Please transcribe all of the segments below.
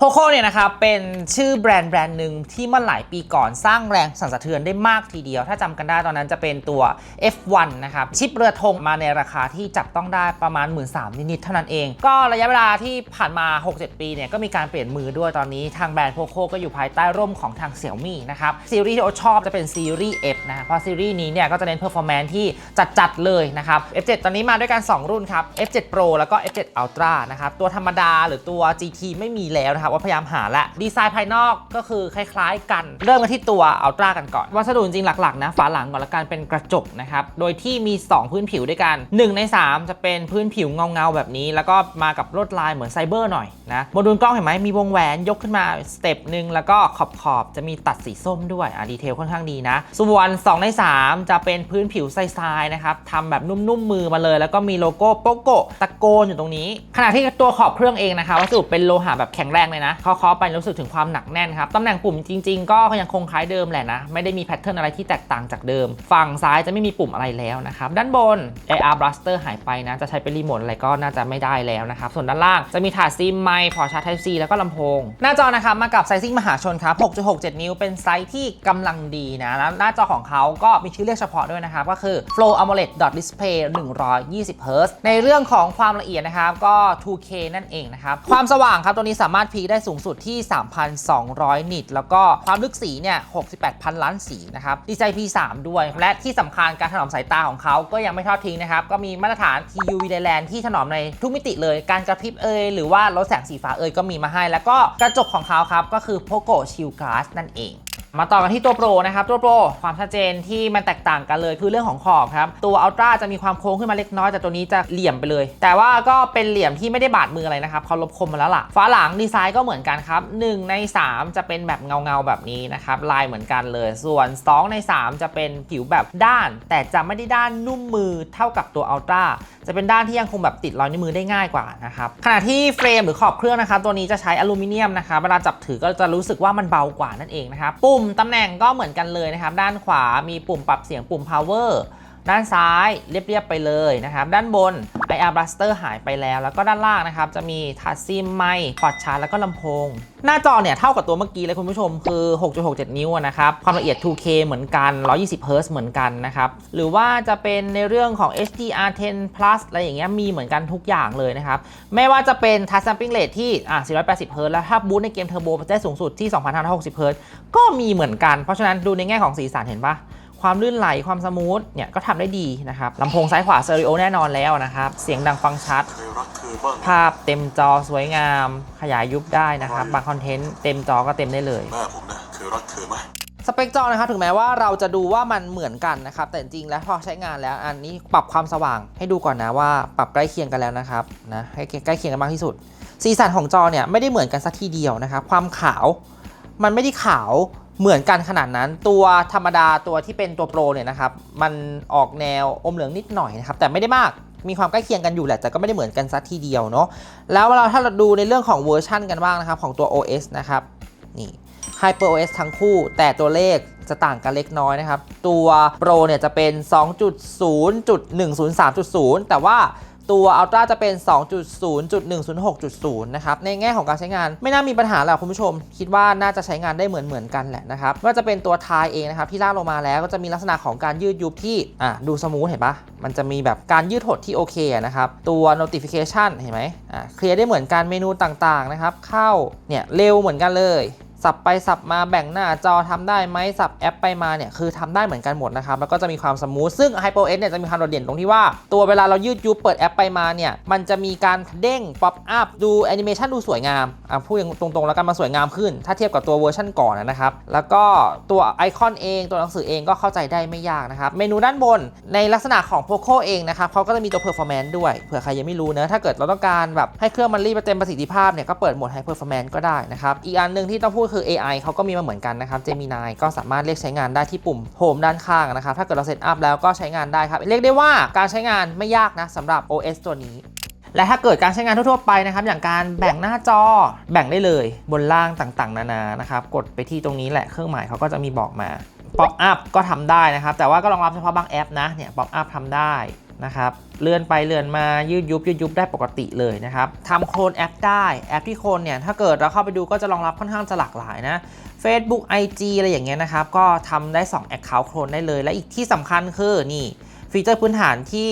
โ o โ o เนี่ยนะครับเป็นชื่อแบรนด์แบรนด์หนึ่งที่เมื่อหลายปีก่อนสร้างแรงสั่นสะเทือนได้มากทีเดียว ถ้าจำกันได้ตอนนั้นจะเป็นตัว F1 นะครับ ชิปเรือธงมาในราคาที่จับต้องได้ประมาณ 1 3ื่นนิดๆเท่านั้นเอง ก็ระยะเวลาที่ผ่านมา 6-7 ปีเนี่ยก็มีการเปลี่ยนมือด้วยตอนนี้ทางแบรนด์โ o โ o ก็อยู่ภายใต้ร่มของทางเสี่ยวมี่นะครับ ซีรีส์ที่โอชอบจะเป็นซีรีส์ F นะเพราะซีรีส์นี้เนี่ยก็จะเน้นเพอร์ฟอร์แมนซ์ที่จัดๆเลยนะครับ F7 ตอนนี้มาด้วยกัน2รุ่นครับ F7 Pro แล้วก็ F7 Ultra นะครับตัวธรรมดาหรือตัว GT ไม่มีแล้วนะครับว่าพยายามหาละดีไซน์ภายนอกก็คือคล้ายๆ กัน เริ่มกันที่ตัวอัลตร้ากันก่อน วัสดุจริงหลักๆนะฝาหลังก่อนละกันเป็นกระจกนะครับ โดยที่มี 2 พื้นผิวด้วยกัน 1 ใน 3 จะเป็นพื้นผิวเงาๆ แบบนี้ แล้วก็มากับลวดลายเหมือนไซเบอร์หน่อยนะโมดูลกล้องเห็นไหมมีวงแหวนยกขึ้นมาสเต็ปหนึ่งแล้วก็ขอบๆจะมีตัดสีส้มด้วยอะดีเทลค่อนข้างดีนะ ส่วน 2 ใน 3 จะเป็นพื้นผิวทรายๆนะครับทำแบบนุ่มๆมือมาเลย แล้วก็มีโลโก้โปโกะตะโกนอยู่ตรงนี้ ขณะที่ตัวขอบเครื่องเองนะคะวัสดุเป็นโลหะแบบแข็งแรงเลยนะเคาะไปรู้สึกถึงความหนักแน่นครับตำแหน่งปุ่มจริง ๆ ก็ยังคงคล้ายเดิมแหละนะ ไม่ได้มีแพทเทิร์นอะไรที่แตกต่างจากเดิม ฝั่งซ้ายจะไม่มีปุ่มอะไรแล้วนะครับด้านบน AR Blaster หายไปนะ จะใช้เป็นรีโมทอะไรก็น่าจะไม่ได้แล้วนะครับส่วนด้านล่างจะมีถาดซิมไมค์พอร์ชาร์จ Type C แล้วก็ลำโพง หน้าจอนะครับมากับไซซิ่งมหาชนครับ 6.67 นิ้วเป็นไซส์ที่กำลังดีนะแล้วหน้าจอของเขาก็มีชื่อเรียกเฉพาะด้วยนะครับก็คือ Flow AMOLED Dot Display 120 Hz ในเรื่องของความละเอียดนะครับก็ 2K นั่นเองนะครับความสว่างครับตัวนี้สามารถพีได้สูงสุดที่ 3,200 นิต แล้วก็ความลึกสีเนี่ย 68,000 ล้านสีนะครับดีไซน์ P3 ด้วย และที่สำคัญการถนอมสายตาของเขาก็ยังไม่ทอดทิ้งนะครับ ก็มีมาตรฐาน TUV Dayland ที่ถนอมในทุกมิติเลย การกระพริบเอยหรือว่าลดแสงสีฟ้าเอยก็มีมาให้ แล้วก็กระจกของเขาครับก็คือ Poco Shield Glass นั่นเอง มาต่อกันที่ตัวโปรนะครับ ตัวโปรความชัดเจนที่มันแตกต่างกันเลยคือเรื่องของขอบครับตัวอัลตร้าจะมีความโค้งขึ้นมาเล็กน้อยแต่ตัวนี้จะเหลี่ยมไปเลย แต่ว่าก็เป็นเหลี่ยมที่ไม่ได้บาดมืออะไรนะครับเขาลบคมมาแล้วล่ะฝาหลังดีไซน์ก็เหมือนกันครับ1ใน 3 จะเป็นแบบเงาๆแบบนี้นะครับลายเหมือนกันเลย ส่วน 2 ใน 3 จะเป็นผิวแบบด้าน แต่จะไม่ได้ด้านนุ่มมือเท่ากับตัวอัลตร้า จะเป็นด้านที่ยังคงแบบติดรอยนิ้วมือได้ง่ายกว่านะครับขณะที่เฟรมหรือขอบเครื่องนะครับตัวนี้จะใช้อลูมิเนียมนะครับเวลาจับถือก็จะรู้สึกว่ามันเบากว่านั่นเองนะครับปุ่มตำแหน่งก็เหมือนกันเลยนะครับด้านขวามีปุ่มปรับเสียงปุ่ม power ด้านซ้ายเรียบๆไปเลยนะครับ ด้านบน IR Blaster หายไปแล้ว แล้วก็ด้านล่างนะครับ จะมีทัชซิมไมค์พอร์ตชาร์จแล้วก็ลำโพง หน้าจอเนี่ย เท่ากับตัวเมื่อกี้เลยคุณผู้ชมคือ 6.67 นิ้วนะครับ ความละเอียด 2K เหมือนกัน 120 Hz เหมือนกันนะครับ หรือว่าจะเป็นในเรื่องของ HDR10 Plus อะไรอย่างเงี้ยมีเหมือนกันทุกอย่างเลยนะครับ ไม่ว่าจะเป็น Touch Sampling Rate ที่อะ480 Hz แล้วถ้าบูตในเกมเทอร์โบได้สูงสุดที่ 2560 Hz ก็มีเหมือนกันเพราะฉะนั้นดูในแง่ของสีสันเห็นปะ ความลื่นไหลความสมูทเนี่ยก็ทำได้ดีนะครับลำโพงซ้ายขวาเซอริโอแน่นอนแล้วนะครับ เสียงดังฟังชัดเคยรักเธอบ้างภาพเต็มจอสวยงาม ขยายยุบได้นะครับ บางคอนเทนต์เต็มจอก็เต็มได้เลยแม่ผมนะเคยรักเธอไหมสเปคจอนะครับถึงแม้ว่าเราจะดูว่ามันเหมือนกันนะครับ แต่จริงๆแล้วพอใช้งานแล้วอันนี้ปรับความสว่างให้ดูก่อนนะว่าปรับใกล้เคียงกันแล้วนะครับนะให้ใกล้เคียงกันมากที่สุด สีสันของจอเนี่ยไม่ได้เหมือนกันสักทีเดียวนะครับ ความขาวมันไม่ได้ขาว เหมือนกันขนาดนั้นตัวธรรมดาตัวที่เป็นตัวโปรเนี่ยนะครับมันออกแนวอมเหลืองนิดหน่อยนะครับแต่ไม่ได้มากมีความใกล้เคียงกันอยู่แหละแต่ก็ไม่ได้เหมือนกันสักทีเดียวเนาะแล้วเราถ้าเราดูในเรื่องของเวอร์ชันกันบ้างนะครับของตัว OS นะครับนี่ HyperOS ทั้งคู่ แต่ตัวเลขจะต่างกันเล็กน้อยนะครับ ตัว Pro เนี่ยจะเป็น 2.0.103.0 แต่ว่า ตัว Ultra จะเป็น 2.0.106.0 นะครับ ในแง่ของการใช้งานไม่น่ามีปัญหาหรอกคุณผู้ชม คิดว่าน่าจะใช้งานได้เหมือนเหมือนกันแหละนะครับว่าจะเป็นตัวทายเองนะครับที่ลากลงมาแล้วก็จะมีลักษณะของการยืดยุบที่อะดูสมูทเห็นปะมันจะมีแบบการยืดหดที่โอเคนะครับตัว notification เห็นไหมอะเคลียร์ได้เหมือนกันเมนูต่างๆนะครับเข้าเนี่ยเร็วเหมือนกันเลย สับไปสับมาแบ่งหน้าจอทำได้ไหมสับแอปไปมาเนี่ยคือทำได้เหมือนกันหมดนะครับแล้วก็จะมีความสมูทซึ่ง HyperOS เนี่ยจะมีความโดดเด่นตรงที่ว่า ตัวเวลาเรายืดยุบเปิดแอปไปมาเนี่ยมันจะมีการเด้งป๊อปอัพดูแอนิเมชันดูสวยงามอะพูดอย่างตรงๆแล้วกันมาสวยงามขึ้น ถ้าเทียบกับตัวเวอร์ชันก่อนนะครับแล้วก็ตัวไอคอนเองตัวหนังสือเองก็เข้าใจได้ไม่ยากนะครับเมนูด้านบนในลักษณะของ Poco เองนะครับเขาก็จะมีตัว Performance ด้วยเผื่อใครยังไม่รู้นะถ้าเกิดเราต้องการแบบให้เครื่องมันรีบเต็มประสิทธิภาพเนี่ยก็เปิดโหมด High Performance ก็ได้นะครับอีกอันหนึ่งที่ต้องพูด็คือ AI เขาก็มีมาเหมือนกันนะครับ Gemini ก็สามารถเรียกใช้งานได้ที่ปุ่มโฮมด้านข้างนะครับ ถ้าเกิดเราเซตอัพแล้วก็ใช้งานได้ครับ เรียกได้ว่าการใช้งานไม่ยากนะสำหรับ OS ตัวนี้และถ้าเกิดการใช้งานทั่วๆไปนะครับ อย่างการแบ่งหน้าจอแบ่งได้เลยบนล่างต่างๆ นานานะครับ กดไปที่ตรงนี้แหละเครื่องหมายเขาก็จะมีบอกมาป๊อปอัพก็ทำได้นะครับ แต่ว่าก็รองรับเฉพาะบางแอปนะเนี่ยป๊อปอัพทำได้ นะครับเลื่อนไปเลื่อนมายืดยุบยืดยุบได้ปกติเลยนะครับทำโคลนแอปได้แอปที่โคลนเนี่ยถ้าเกิดเราเข้าไปดูก็จะรองรับค่อนข้างจะหลากหลายนะ Facebook IG อะไรอย่างเงี้ยนะครับก็ทำได้ 2 Account โคลนได้เลย และอีกที่สำคัญคือนี่ฟีเจอร์พื้นฐานที่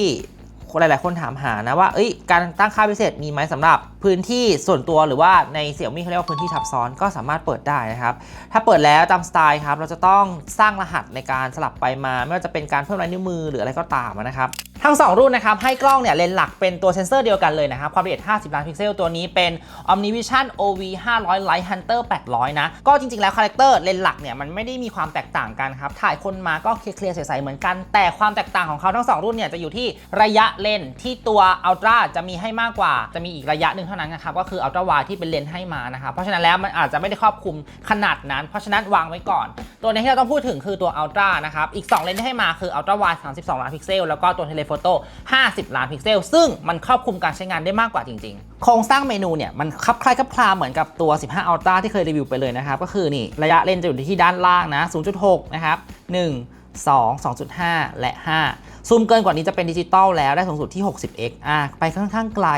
หลาย ๆ คนถามหานะว่าเอ้ยการตั้งค่าพิเศษมีไหมสำหรับพื้นที่ส่วนตัวหรือว่าในเสี่ยมี่เขาเรียกว่าพื้นที่ทับซ้อนก็สามารถเปิดได้นะครับ ถ้าเปิดแล้วตามสไตล์ครับเราจะต้องสร้างรหัสในการสลับไปมา ไม่ว่าจะเป็นการเพิ่มลายนิ้วมือหรืออะไรก็ตามนะครับ ทั้ง 2 รุ่นนะครับให้กล้องเนี่ยเลนส์หลักเป็นตัวเซนเซอร์เดียวกันเลยนะครับความละเอียด 50 ล้านพิกเซล ตัวนี้เป็น Omnivision OV 500 Light Hunter 800 นะ ก็จริง ๆ แล้วคาแรคเตอร์เลนส์หลักเนี่ยมันไม่ได้มีความแตกต่างกันครับ ถ่ายคนมาก็เคลียร์ๆใสๆเหมือนกัน แต่ความแตกต่างของเขาทั้ง 2 รุ่นเนี่ยจะอยู่ที่ระยะเลนส์ที่ตัว Ultra จะมีให้มากกว่า จะมีอีกระยะหนึ่งเท่านั้นนะครับก็คือ Ultra Wide ที่เป็นเลนส์ให้มานะครับเพราะฉะนั้นแล้วมันอาจจะไม่ได้ครอบคลุมขนาดนั้น เพราะฉะนั้นวางไว้ก่อน ตัวนี้ที่เราต้องพูดถึงคือตัว Ultra นะครับอีก 2 เลนส์ที่ให้มาคือ Ultra Wide 32 ล้านพิกเซลแล้วก็ตัว f o t o 50 ล้านพิกเซล ซึ่งมันครอบคลุมการใช้งานได้มากกว่าจริง ๆ โครงสร้างเมนูเนี่ย มันคลับคล้ายคลับคลาเหมือนกับตัว 15 Ultra ที่เคยรีวิวไปเลยนะครับ ก็คือนี่ ระยะเลนส์จะอยู่ที่ด้านล่างนะ 0.6 นะครับ 1 2 2.5 และ 5 ซูมเกินกว่านี้จะเป็นดิจิตอลแล้วได้สูงสุดที่ 60x อะไปค่อนข้างไกล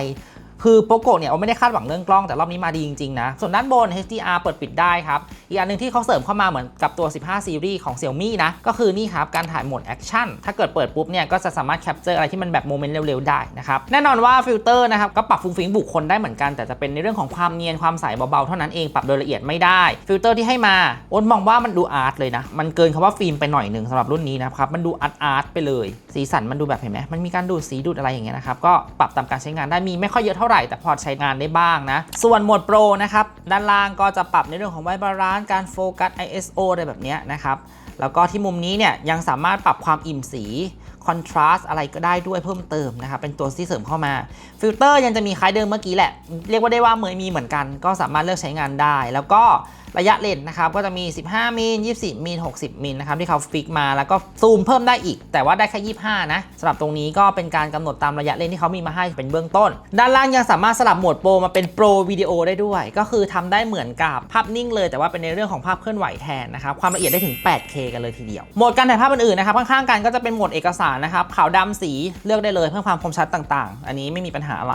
คือโปโกเนี่ยเราไม่ได้คาดหวังเรื่องกล้องแต่รอบนี้มาดีจริงๆนะ ส่วนด้านบน HDR เปิดปิดได้ครับ อีกอันหนึงที่เขาเสริมเข้ามาเหมือนกับตัว 15 ซีรีส์ของ Xiaomi นะ ก็คือนี่ครับ การถ่ายโหมดแอคชั่นถ้าเกิดเปิดปุ๊บเนี่ยก็จะสามารถแคปเจอร์อะไรที่มันแบบโมเมนต์เร็วๆได้นะครับแน่นอนว่าฟิลเตอร์นะครับก็ปรับฟุ้งฟิ้งบุคคลได้เหมือนกันแต่จะเป็นในเรื่องของความเนียนความใสเบาๆเท่านั้นเองปรับโดยละเอียดไม่ได้ฟิลเตอร์ที่ให้มาอ้นมองว่ามันดูอาร์ตเลยนะมันเกินคำว่าฟิล์มไปหน่อยหนึ่งสำหรับรุ่นนี้นะครับมันดูอาร์ตอาร์ตไปเลย สีสันมันดูแบบเห็นไหมมันมีการดูดสีดูดอะไรอย่างเงี้ยนะครับก็ปรับตามการใช้งานได้มีไม่ค่อยเยอะเท่าไหร่แต่พอใช้งานได้บ้างนะ ส่วนโหมดโปรนะครับ ด้านล่างก็จะปรับในเรื่องของไวบาลานซ์การโฟกัส ISO อะไรแบบนี้นะครับแล้วก็ที่มุมนี้เนี่ยยังสามารถปรับความอิ่มสีคอนทราสอะไรก็ได้ด้วยเพิ่มเติมนะครับ เป็นตัวที่เสริมเข้ามา ฟิลเตอร์ยังจะมีคล้ายเดิมเมื่อกี้แหละ เรียกว่าได้ว่าเหมือนมีเหมือนกัน ก็สามารถเลือกใช้งานได้ แล้วก็ระยะเลนส์นะครับก็จะมี 15 มิล 24 มิล 60 มิลนะครับที่เขาฟิกมาแล้วก็ซูมเพิ่มได้อีก แต่ว่าได้แค่ 25 นะสำหรับตรงนี้ก็เป็นการกำหนดตามระยะเลนส์ที่เขามีมาให้เป็นเบื้องต้น ด้านล่างยังสามารถสลับโหมดโปรมาเป็นโปรวิดีโอได้ด้วย ก็คือทำได้เหมือนกับภาพนิ่งเลย แต่ว่าเป็นในเรื่องของภาพเคลื่อนไหวแทนนะครับความละเอียดได้ถึง 8K กันเลยทีเดียวโหมดการถ่ายภาพอื่นๆนะครับข้างๆกันก็จะเป็นโหมดเอกสารนะครับขาวดำสีเลือกได้เลยเพื่อความคมชัดต่างๆ อันนี้ไม่มีปัญหาอะไร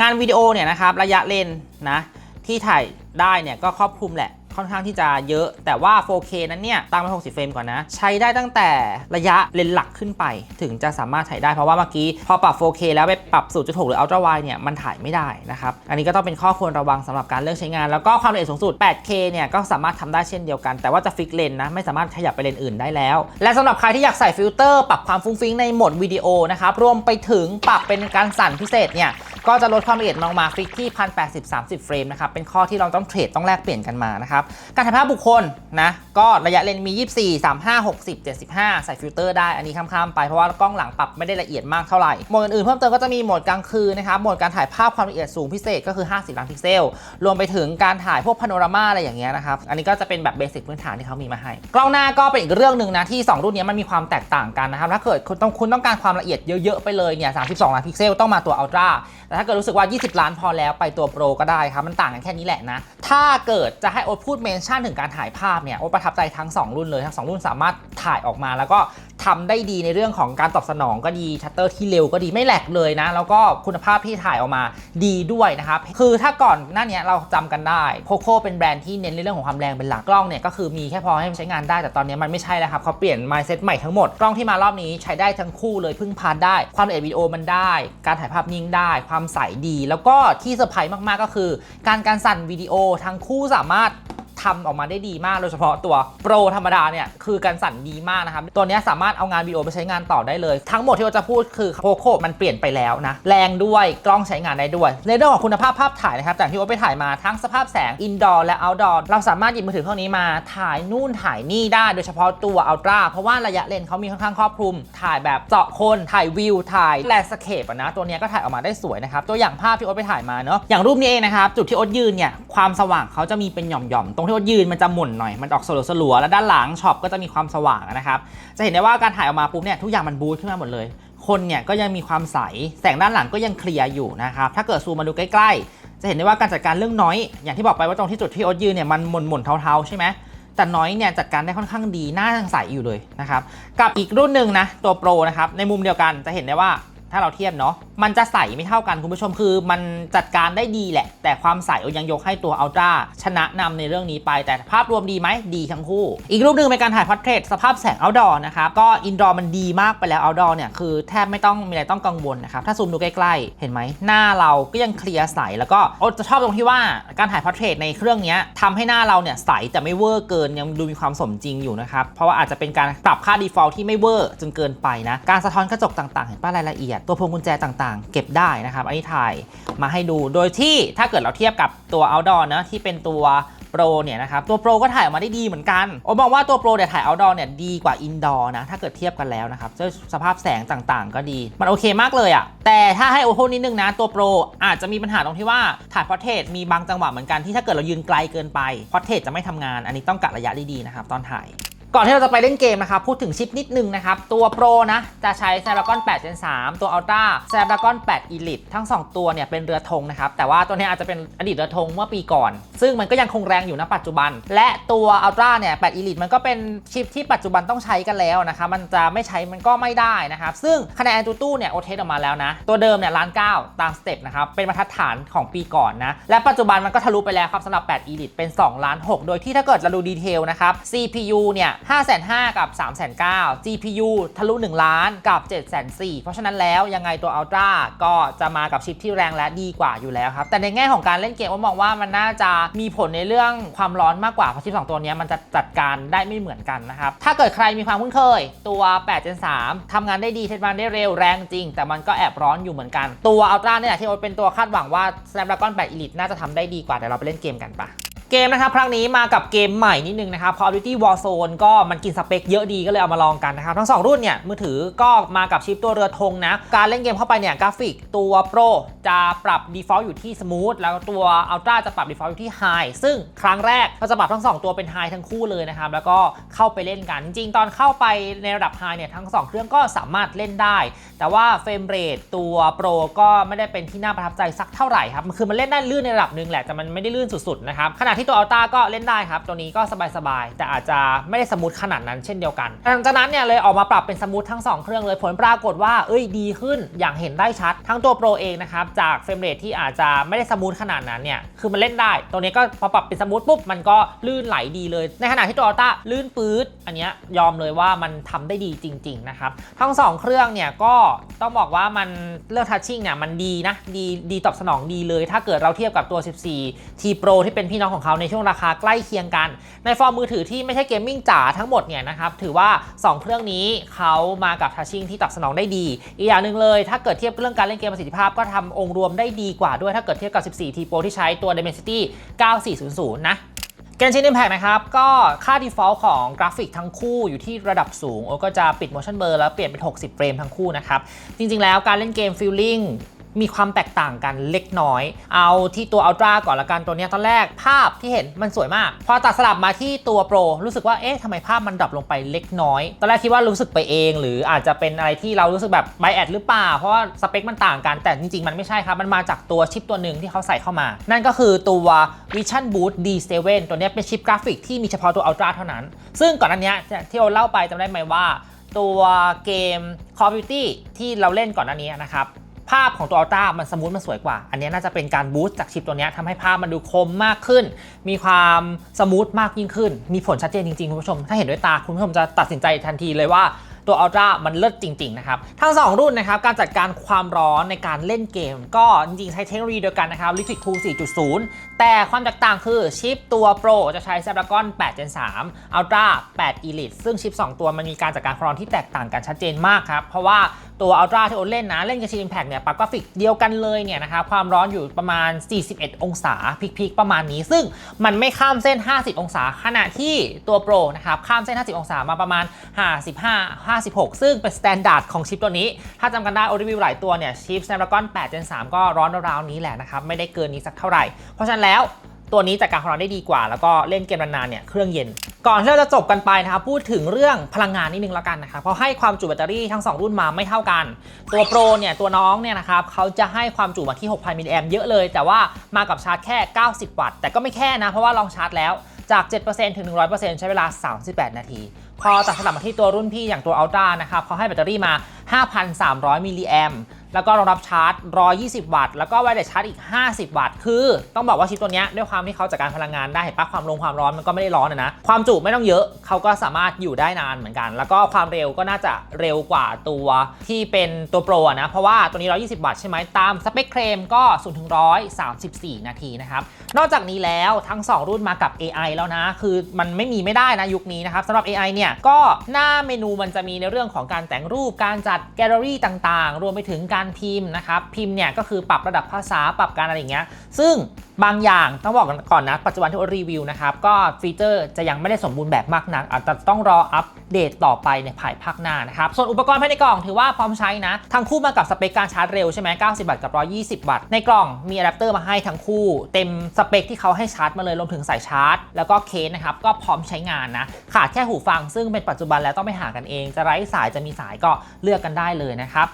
งานวิดีโอเนี่ยนะครับระยะเลนนะที่ถ่ายได้เนี่ยก็ครอบคลุมแหละ ค่อนข้างที่จะเยอะ แต่ว่า 4K นั้นเนี่ยตั้งไมา60 เฟรมก่อนนะ ใช้ได้ตั้งแต่ระยะเลนส์หลักขึ้นไป ถึงจะสามารถถ่ายได้ เพราะว่าเมื่อกี้พอปรับ 4K แล้วไปปรับ 0.6 หรือ Ultra Wide เนี่ยมันถ่ายไม่ได้นะครับ อันนี้ก็ต้องเป็นข้อควรระวังสำหรับการเลือกใช้งาน แล้วก็ความละเอียดสูงสุด 8K เนี่ยก็สามารถทำได้เช่นเดียวกัน แต่ว่าจะฟิกเลนนะ ไม่สามารถขยับไปเลนอื่นได้แล้ว และสำหรับใครที่อยากใส่ฟิลเตอร์ปรับความฟุ้งฟิ้งในโหมดวิดีโอนะครับ รวมไปถึงปรับเป็นการสั่นพิเศษเนี่ย ก็จะลดความละเอียดลงมาฟิกที่ 1080 30 เฟรมนะครับ เป็นข้อที่เราต้องเทรดต้องแลกเปลี่ยนกันมานะครับ การถ่ายภาพบุคคลนะ ก็ระยะเลนส์มี 24 35 60 75 ใส่ฟิลเตอร์ได้ อันนี้ข้ามๆไปเพราะว่ากล้องหลังปรับไม่ได้ละเอียดมากเท่าไหร่ โหมดอื่นๆเพิ่มเติมก็จะมีโหมดกลางคืนนะครับ โหมดการถ่ายภาพความละเอียดสูงพิเศษก็คือ 50 ล้านพิกเซล รวมไปถึงการถ่ายพวกพาโนรามาอะไรอย่างเงี้ยนะครับ อันนี้ก็จะเป็นแบบเบสิกพื้นฐานที่เขามีมาให้ กล้องหน้าก็เป็นอีกเรื่องหนึ่งนะที่ 2 รุ่นนี้มันมีความแตกต่างกันนะครับ ถ้าเกิดคุณต้องคุณต้องการความละเอียดเยอะๆไปเลยเนี่ย32ล้านพิกเซลต้องมาตัว Ultra แต่ถ้าเกิดรู้สึกว่า 20 ล้านพอแล้วไปตัวโปรก็ได้ครับมันต่างกันแค่นี้แหละนะ ถ้าเกิดจะให้โอ๊ตพูดเมนชั่นถึงการถ่ายภาพเนี่ยโอ๊ตประทับใจทั้ง 2 รุ่นเลยทั้ง 2 รุ่นสามารถถ่ายออกมาแล้วก็ ทำได้ดีในเรื่องของการตอบสนองก็ดีชัตเตอร์ที่เร็วก็ดีไม่แหลกเลยนะ แล้วก็คุณภาพที่ถ่ายออกมาดีด้วยนะครับ คือถ้าก่อนหน้านี้เราจำกันได้โคโค่เป็นแบรนด์ที่เน้นในเรื่องของความแรงเป็นหลักกล้องเนี่ยก็คือมีแค่พอให้ใช้งานได้แต่ตอนนี้มันไม่ใช่แล้วครับเขาเปลี่ยน mindset ใหม่ทั้งหมดกล้องที่มารอบนี้ใช้ได้ทั้งคู่เลยพึ่งพาได้ ความละเอียดวิดีโอมันได้ การถ่ายภาพนิ่งได้ ความใสดี แล้วก็ที่เซอร์ไพรส์มากๆก็คือ การการสั่นวิดีโอทั้งคู่สามารถ ทำออกมาได้ดีมาก โดยเฉพาะตัวโปรธรรมดาเนี่ยคือการสั่นดีมากนะครับตัวนี้สามารถเอางานวิดีโอไปใช้งานต่อได้เลย ทั้งหมดที่เราจะพูดคือโคโคมันเปลี่ยนไปแล้วนะแรงด้วยกล้องใช้งานได้ด้วย ในเรื่องของคุณภาพภาพถ่ายนะครับจากที่โอไปถ่ายมาทั้งสภาพแสงอินดอร์และเอาท์ดอร์เราสามารถหยิบมือถือเครื่องนี้มาถ่ายนู่นถ่ายนี่ได้โดยเฉพาะตัวอัลตร้าเพราะว่าระยะเลนเขามีค่อนข้างครอบคลุม ถ่ายแบบเจาะคนถ่ายวิวถ่ายแลนด์สเคปนะตัวนี้ก็ถ่ายออกมาได้สวยนะครับตัวอย่างภาพที่โอไปถ่ายมาเนาะอย่างรูปนี้เองนะครับจุดที่โอยืนเนี่ยความสว่างเขาจะมีเป็นหย่อมๆตรงที่โอ๊ตยืนมันจะหมุนหน่อย มันออกสลัวๆแล้วด้านหลังช็อปก็จะมีความสว่างนะครับ จะเห็นได้ว่าการถ่ายออกมาปุ๊บเนี่ยทุกอย่างมันบูสต์ขึ้นมาหมดเลย คนเนี่ยก็ยังมีความใส แสงด้านหลังก็ยังเคลียร์อยู่นะครับ ถ้าเกิดซูมมาดูใกล้ๆ จะเห็นได้ว่าการจัดการเรื่องน้อย อย่างที่บอกไปว่าตรงที่จุดที่โอ๊ตยืนเนี่ยมันหม่นๆเทาๆใช่ไหมแต่น้อยเนี่ยจัดการได้ค่อนข้างดีหน้ายังใสอยู่เลยนะครับ กับอีกรุ่นหนึ่งนะตัวโปรนะครับในมุมเดียวกันจะเห็นได้ว่า ถ้าเราเทียบเนาะมันจะใสไม่เท่ากันคุณผู้ชมคือมันจัดการได้ดีแหละ แต่ความใสยังยกให้ตัว Ultra ชนะนำในเรื่องนี้ไป แต่ภาพรวมดีไหมดีทั้งคู่ อีกรูปหนึ่งเป็นการถ่ายพอร์เทรตสภาพแสง outdoor นะครับก็ indoor มันดีมากไปแล้ว outdoor เนี่ยคือแทบไม่ต้องมีอะไรต้องกังวลนะครับถ้าซูมดูใกล้ๆ เห็นไหมหน้าเราก็ยังเคลียร์ใสแล้วก็โอ้จะชอบตรงที่ว่าการถ่ายพอร์เทรตในเครื่องนี้ทำให้หน้าเราเนี่ยใสแต่ไม่เวอร์เกินยังดูมีความสมจริงอยู่นะครับเพราะว่าอาจจะเป็นการปรับค่า default ที่ไม่เวอร์จนเกินไปนะการสะท้อนกระจกต่างๆ เห็นป้ารายละเอียดตัวพวงกุญแจต่างๆ เก็บได้นะครับ อันนี้ถ่ายมาให้ดู โดยที่ถ้าเกิดเราเทียบกับตัว outdoor นะที่เป็นตัวโปรเนี่ยนะครับตัวโปรก็ถ่ายออกมาได้ดีเหมือนกันโอ้มองว่าตัวโปรเนี่ยถ่าย outdoor เนี่ยดีกว่า indoor นะถ้าเกิดเทียบกันแล้วนะครับด้วยสภาพแสงต่างๆ ก็ดี มันโอเคมากเลยอะแต่ถ้าให้โอโทนิดนึงนะ ตัวโปรอาจจะมีปัญหาตรงที่ว่าถ่ายพอร์เทรตมีบางจังหวะเหมือนกันที่ถ้าเกิดเรายืนไกลเกินไปพอร์เทรตจะไม่ทำงาน อันนี้ต้องกะระยะดีๆนะครับตอนถ่าย ก่อนที่เราจะไปเล่นเกมนะครับ พูดถึงชิปนิดนึงนะครับ ตัวโปรนะ จะใช้ Snapdragon 8 Gen 3 ตัว Ultra Snapdragon 8 Elite ทั้ง 2 ตัวเนี่ยเป็นเรือธงนะครับ แต่ว่าตัวนี้อาจจะเป็นอดีตเรือธงเมื่อปีก่อน ซึ่งมันก็ยังคงแรงอยู่ณปัจจุบัน และตัว Ultra เนี่ย8 Elite มันก็เป็นชิปที่ปัจจุบันต้องใช้กันแล้วนะครับ มันจะไม่ใช้มันก็ไม่ได้นะครับ ซึ่งคะแนนตูตู้เนี่ยโอเทสออกมาแล้วนะ ตัวเดิมเนี่ยล้านเก้าตามสเต็ปนะครับ เป็นมาตรฐานของปีก่อนนะ และปัจจุบันมันก็ทะลุไปแล้วครับสำหรับ8 Elite เป็น2ล้าน6โดยที่ถ้าเกิดเราดูดีเทลนะครับ CPU เนี่ย5 5 0 0 0 กับ 3 9 0 0 0 GPU ทะลุ 1 ล้านกับ 7 4 0 0 0เพราะฉะนั้นแล้วยังไงตัว Ultra ก็จะมากับชิปที่แรงและดีกว่าอยู่แล้วครับ แต่ในแง่ของการเล่นเกมว่ามองว่ามันน่าจะมีผลในเรื่องความร้อนมากกว่าเพราะชิป2ตัวนี้มันจะจัดการได้ไม่เหมือนกันนะครับ ถ้าเกิดใครมีความคุ้นเคย ตัว8 Gen 3ทำงานได้ดีเทสงานได้เร็วแรงจริง แต่มันก็แอบร้อนอยู่เหมือนกัน ตัว Ultra เนี่ยที่โอเป็นตัวคาดหวังว่า Snapdragon 8 Elite น่าจะทำได้ดีกว่าแต่เราไปเล่นเกมกันปะ เกมนะครับครั้งนี้มากับเกมใหม่นิดนึงนะครับ Call of Duty Warzone ก็มันกินสเปคเยอะดีก็เลยเอามาลองกันนะครับ ทั้ง 2 รุ่นเนี่ย มือถือก็มากับชิปตัวเรือธงนะ การเล่นเกมเข้าไปเนี่ยกราฟิกตัว Pro จะปรับ default อยู่ที่ Smooth แล้วตัว Ultra จะปรับ default อยู่ที่ High ซึ่งครั้งแรกก็จะปรับทั้ง 2 ตัวเป็น High ทั้งคู่เลยนะครับ แล้วก็เข้าไปเล่นกัน จริงๆ ตอนเข้าไปในระดับ High เนี่ยทั้ง 2 เครื่องก็สามารถเล่นได้ แต่ว่าเฟรมเรทตัว Pro ก็ไม่ได้เป็นที่น่าประทับใจสักเท่าไหร่ครับคือมันเล่นได้ลื่นในระดับหนึ่งแหละแต่มันไม่ได้ลื่นสุดๆนะครับขณะที่ตัว Ultra ก็เล่นได้ครับ ตัวนี้ก็สบายๆ แต่อาจจะไม่ได้สมูทขนาดนั้นเช่นเดียวกันหลังจากนั้นเนี่ยเลยออกมาปรับเป็นสมูททั้ง 2 เครื่องเลยผลปรากฏว่าเอ้ยดีขึ้นอย่างเห็นได้ชัด ทั้งตัว Pro เองนะครับจากเฟรมเรทที่อาจจะไม่ได้สมูทขนาดนั้นเนี่ยคือมันเล่นได้ ตัวนี้ก็พอปรับเป็นสมูทปุ๊บมันก็ลื่นไหลดีเลย ในขณะที่ตัว Ultra ลื่นปื๊ดอันนี้ยอมเลยว่ามันทำได้ดีจริง ๆ นะครับ ทั้ง 2 เครื่องเนี่ยก็ต้องบอกว่ามันเรื่องทัชชิ่งเนี่ยมันดีนะดีดีตอบสนองดีเลย ถ้าเกิดเราเทียบกับตัว 14 T Pro ที่เป็นพี่น้องของเขาในช่วงราคาใกล้เคียงกัน ในฟอร์มมือถือที่ไม่ใช่เกมมิ่งจ๋าทั้งหมดเนี่ยนะครับถือว่า 2 เครื่องนี้เขามากับทัชชิ่งที่ตอบสนองได้ดี อีกอย่างหนึ่งเลย ถ้าเกิดเทียบเรื่องการเล่นเกมประสิทธิภาพก็ทำองค์รวมได้ดีกว่าด้วยถ้าเกิดเทียบกับ 14 T Pro ที่ใช้ตัว Dimensity 9400 นะเกนชิน Impact นะครับ ก็ค่า default ของกราฟิกทั้งคู่อยู่ที่ระดับสูง โอก็จะปิด motion blur แล้วเปลี่ยนเป็น 60 เฟรมทั้งคู่นะครับ จริงๆ แล้วการเล่นเกม feeling มีความแตกต่างกันเล็กน้อย เอาที่ตัว Ultra ก่อนละกันตัวนี้ตอนแรกภาพที่เห็นมันสวยมาก พอตัดสลับมาที่ตัว Pro รู้สึกว่าเอ๊ะทำไมภาพมันดรอปลงไปเล็กน้อย ตอนแรกคิดว่ารู้สึกไปเอง หรืออาจจะเป็นอะไรที่เรารู้สึกแบบไบแอดหรือเปล่า เพราะว่าสเปคมันต่างกันแต่จริงๆ มันไม่ใช่ครับ มันมาจากตัวชิปตัวหนึ่งที่เขาใส่เข้ามา นั่นก็คือตัว Vision Boost D7 ตัวนี้เป็นชิปกราฟิกที่มีเฉพาะตัว Ultra เท่านั้น ซึ่งก่อนหน้านี้ที่เราเล่าไปจำได้ไหมว่า ตัวเกม Call of Duty ที่เราเล่นก่อนหน้านี้นะครับ ภาพของตัว Ultra มันสมูทมันสวยกว่า อันนี้น่าจะเป็นการบูสต์จากชิปตัวนี้ทำให้ภาพมันดูคมมากขึ้น มีความสมูทมากยิ่งขึ้น มีผลชัดเจนจริงๆ คุณผู้ชม ถ้าเห็นด้วยตาคุณผู้ชมจะตัดสินใจทันทีเลยว่าตัว Ultra มันเลิศจริง ๆ นะครับ ทั้ง 2 รุ่นนะครับ การจัดการความร้อนในการเล่นเกม ก็จริง ๆ ใช้เทคโนโลยีเดียวกันนะครับ Liquid Cool 4.0 แต่ความแตกต่างคือชิปตัว Pro จะใช้ Snapdragon 8 Gen 3 Ultra 8 Elite ซึ่งชิป 2 ตัวมันมีการจัดการความร้อนที่แตกต่างกันชัดเจนมากครับ เพราะว่าตัว Ultra ที่โอตเล่นนะ เล่นกับชิน Impact เนี่ยปรับกราฟิกเดียวกันเลยเนี่ยนะครับความร้อนอยู่ประมาณ 41 องศาพิกๆประมาณนี้ ซึ่งมันไม่ข้ามเส้น 50 องศา ขณะที่ตัว Pro นะครับข้ามเส้น 50 องศามาประมาณ 55 56 ซึ่งเป็นสแตนดาร์ดของชิปตัวนี้ ถ้าจำกันได้โอรีวิวหลายตัวเนี่ยชิป Snapdragon 8 Gen 3 ก็ร้อนราวๆนี้แหละนะครับไม่ได้เกินนี้สักเท่าไหร่ เพราะฉะนั้นแล้วตัวนี้จัดการความร้อนได้ดีกว่า แล้วก็เล่นเกมนานๆเนี่ยเครื่องเย็น ก่อนที่เราจะจบกันไปนะครับพูดถึงเรื่องพลังงานนิดนึงแล้วกันนะครับเพราะให้ความจุแบตเตอรี่ทั้ง 2 รุ่นมาไม่เท่ากัน ตัวโปรเนี่ยตัวน้องเนี่ยนะครับเขาจะให้ความจุมาที่ 6,000 มิลลิแอมเยอะเลย แต่ว่ามากับชาร์จแค่ 90 วัตต์ แต่ก็ไม่แค่นะ เพราะว่าลองชาร์จแล้วจาก 7%ถึง 100%ใช้เวลา 38 นาที พอตัดสลับมาที่ตัวรุ่นพี่อย่างตัว Ultra นะครับเขาให้แบตเตอรี่มา 5,300 มิลลิแอม แล้วก็รองรับชาร์จ 120 วัตต์ แล้วก็ไวเลสชาร์จอีก 50 วัตต์ คือต้องบอกว่าชิปตัวนี้ด้วยความที่เขาจัดการพลังงานได้เห็นปะความลงความร้อนมันก็ไม่ได้ร้อนอะนะ ความจุไม่ต้องเยอะเขาก็สามารถอยู่ได้นานเหมือนกัน แล้วก็ความเร็วก็น่าจะเร็วกว่าตัวที่เป็นตัวโปรนะ เพราะว่าตัวนี้ 120 วัตต์ใช่ไหมตามสเปคเคลมก็0ถึง134นาทีนะครับ นอกจากนี้แล้วทั้ง 2 รุ่นมากับ AI แล้วนะ คือมันไม่มีไม่ได้นะยุคนี้นะครับสำหรับ AI เนี่ยก็หน้าเมนูมันจะมีในเรื่องของการแต่งรูปการจัดแกลเลอรี่ต่างๆ รวมไปถึงการพิมพ์นะครับพิมพ์เนี่ยก็คือปรับระดับภาษาปรับการอะไรอย่างเงี้ยซึ่งบางอย่างต้องบอกก่อนนะปัจจุบันที่เรารีวิวนะครับก็ฟีเจอร์จะยังไม่ได้สมบูรณ์แบบมากนักอาจจะต้องรออัปเดตต่อไปในภายภาคหน้านะครับส่วนอุปกรณ์ภายในกล่องถือว่าพร้อมใช้นะทั้งคู่มากับสเปคการชาร์จเร็วใช่ไหม90วัตต์กับ 120 วัตต์ในกล่องมีอะแดปเตอร์มาให้ทั้งคู่ เต็มสเปคที่เขาให้ชาร์จมาเลยรวมถึงสายชาร์จ แล้วก็เคสนะครับก็พร้อมใช้งานนะขาดแค่หูฟัง ซึ่งเป็นปัจจุบันแล้วต้องไปหากันเอง จะไร้สายจะมีสายก็เลือกกันได้เลยนะครับ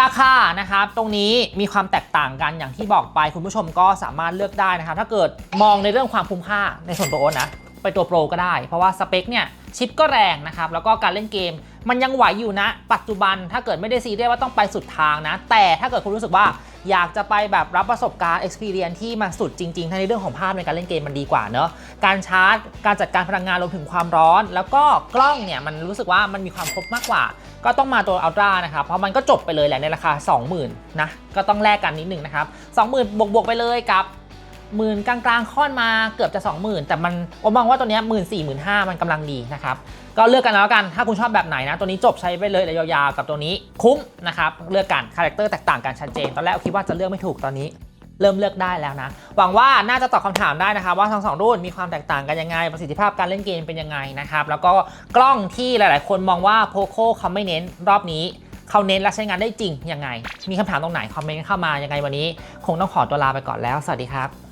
ราคานะครับตรงนี้มีความแตกต่างกันอย่างที่บอกไปคุณผู้ชมก็สามารถเลือกได้นะครับถ้าเกิดมองในเรื่องความคุ้มค่าในส่วนตัวโอ๊ตนะไปตัวโปรก็ได้ เพราะว่าสเปคเนี่ยชิปก็แรงนะครับแล้วก็การเล่นเกม มันยังไหวอยู่นะ ปัจจุบันถ้าเกิดไม่ได้ซีเรียสว่าต้องไปสุดทางนะ แต่ถ้าเกิดคุณรู้สึกว่า อยากจะไปแบบรับประสบการณ์ experience ที่มันสุดจริงๆทั้งในเรื่องของภาพในการเล่นเกมมันดีกว่าเนอะการชาร์จ การจัดการพลังงานรวมถึงความร้อน แล้วก็กล้องเนี่ยมันรู้สึกว่ามันมีความครบมากกว่า ก็ต้องมาตัวอัลตร้านะครับ เพราะมันก็จบไปเลยแหละในราคา 20,000นะก็ต้องแลกกันนิดนึงนะครับ20,000 บวกบวกๆไปเลยกับหมื่นกลางๆค่อนมาเกือบจะ 20,000 แต่มันผมมองว่าตัวเนี้หมื่นสี่หมื่นห้ามันกำลังดีนะครับ ก็เลือกกันแล้วกัน ถ้าคุณชอบแบบไหนนะ ตัวนี้จบใช้ไปเลยระยะยาวๆกับตัวนี้คุ้มนะครับเลือกกันคาแรคเตอร์แตกต่างกันชัดเจนตอนแรกคิดว่าจะเลือกไม่ถูกตอนนี้เริ่มเลือกได้แล้วนะ หวังว่าน่าจะตอบคำถามได้นะครับ ว่าทั้งสองรุ่นมีความแตกต่างกันยังไง ประสิทธิภาพการเล่นเกมเป็นยังไงนะครับ แล้วก็กล้องที่หลาย ๆ คนมองว่า POCO เขาไม่เน้นรอบนี้ เขาเน้นและใช้งานได้จริงยังไง มีคำถามตรงไหน คอมเมนต์เข้ามายังไงวันนี้ คงต้องขอตัวลาไปก่อนแล้ว สวัสดีครับ